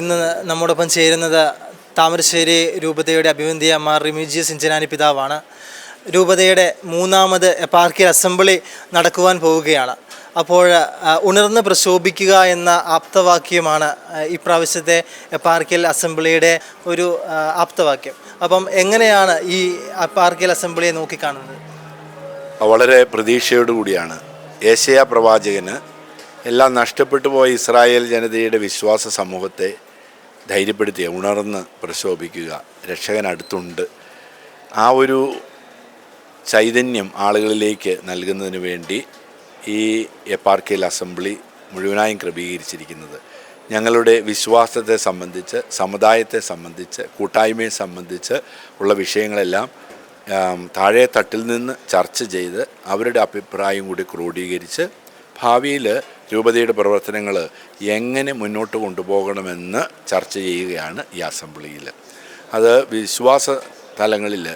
ഇന്ന് നമ്മോടൊപ്പം ചേരുന്നത് താമരശ്ശേരി രൂപതയുടെ അഭിവന്ധിയ മാർ റിമ്യൂജിയസ് ഇഞ്ചനാനി പിതാവാണ്. രൂപതയുടെ മൂന്നാമത് എപ്പാർക്കിയൽ അസംബ്ലി നടക്കുവാൻ പോവുകയാണ്. അപ്പോൾ ഉണർന്ന് പ്രശോഭിക്കുക എന്ന ആപ്തവാക്യമാണ് ഇപ്രാവശ്യത്തെ എപ്പാർക്കിയൽ അസംബ്ലിയുടെ ഒരു ആപ്തവാക്യം. അപ്പം എങ്ങനെയാണ് ഈ എപ്പാർക്കിയൽ അസംബ്ലിയെ നോക്കിക്കാണുന്നത്? വളരെ പ്രതീക്ഷയോടുകൂടിയാണ് ഏഷ്യ പ്രവാചകന് എല്ലാം നഷ്ടപ്പെട്ടു പോയ ഇസ്രായേൽ ജനതയുടെ വിശ്വാസ സമൂഹത്തെ ധൈര്യപ്പെടുത്തിയ ഉണർന്ന് പ്രശോഭിക്കുക. രക്ഷകൻ അടുത്തുണ്ട് ആ ഒരു ചൈതന്യം ആളുകളിലേക്ക് നൽകുന്നതിന് വേണ്ടി ഈ എപ്പാർക്കിയൽ അസംബ്ലി മുഴുവനായും ക്രമീകരിച്ചിരിക്കുന്നത്. ഞങ്ങളുടെ വിശ്വാസത്തെ സംബന്ധിച്ച് സമുദായത്തെ സംബന്ധിച്ച് കൂട്ടായ്മയെ സംബന്ധിച്ച് ഉള്ള വിഷയങ്ങളെല്ലാം താഴെ തട്ടിൽ നിന്ന് ചർച്ച ചെയ്ത് അവരുടെ അഭിപ്രായം കൂടി ക്രോഡീകരിച്ച് ഭാവിയിൽ രൂപതയുടെ പ്രവർത്തനങ്ങൾ എങ്ങനെ മുന്നോട്ട് കൊണ്ടുപോകണമെന്ന് ചർച്ച ചെയ്യുകയാണ് ഈ അസംബ്ലിയിൽ അത് വിശ്വാസ തലങ്ങളിൽ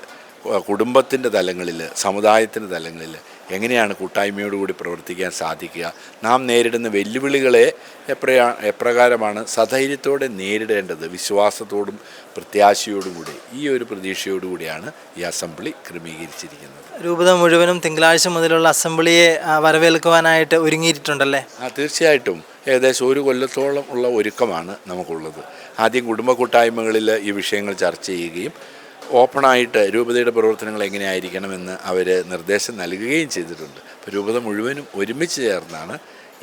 കുടുംബത്തിന്റെ തലങ്ങളിൽ സമുദായത്തിന്റെ തലങ്ങളിൽ എങ്ങനെയാണ് കൂട്ടായ്മയോടുകൂടി പ്രവർത്തിക്കാൻ സാധിക്കുക? നാം നേരിടുന്ന വെല്ലുവിളികളെ എപ്രയാ എപ്രകാരമാണ് സധൈര്യത്തോടെ നേരിടേണ്ടത്? വിശ്വാസത്തോടും പ്രത്യാശയോടും കൂടി ഈ ഒരു പ്രതീക്ഷയോടുകൂടിയാണ് ഈ അസംബ്ലി ക്രമീകരിച്ചിരിക്കുന്നത്. രൂപത മുഴുവനും തിങ്കളാഴ്ച മുതലുള്ള അസംബ്ലിയെ വരവേൽക്കുവാനായിട്ട് ഒരുങ്ങിയിട്ടുണ്ടല്ലേ? ആ തീർച്ചയായിട്ടും. ഏകദേശം ഒരു കൊല്ലത്തോളം ഉള്ള ഒരുക്കമാണ് നമുക്കുള്ളത്. ആദ്യം കുടുംബ കൂട്ടായ്മകളിൽ ഈ വിഷയങ്ങൾ ചർച്ച ചെയ്യുകയും ഓപ്പണായിട്ട് രൂപതയുടെ പ്രവർത്തനങ്ങൾ എങ്ങനെയായിരിക്കണമെന്ന് അവർ നിർദ്ദേശം നൽകുകയും ചെയ്തിട്ടുണ്ട്. അപ്പോൾ രൂപത മുഴുവനും ഒരുമിച്ച് ചേർന്നാണ്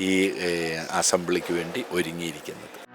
ഈ അസംബ്ലിക്ക് വേണ്ടി ഒരുങ്ങിയിരിക്കുന്നത്.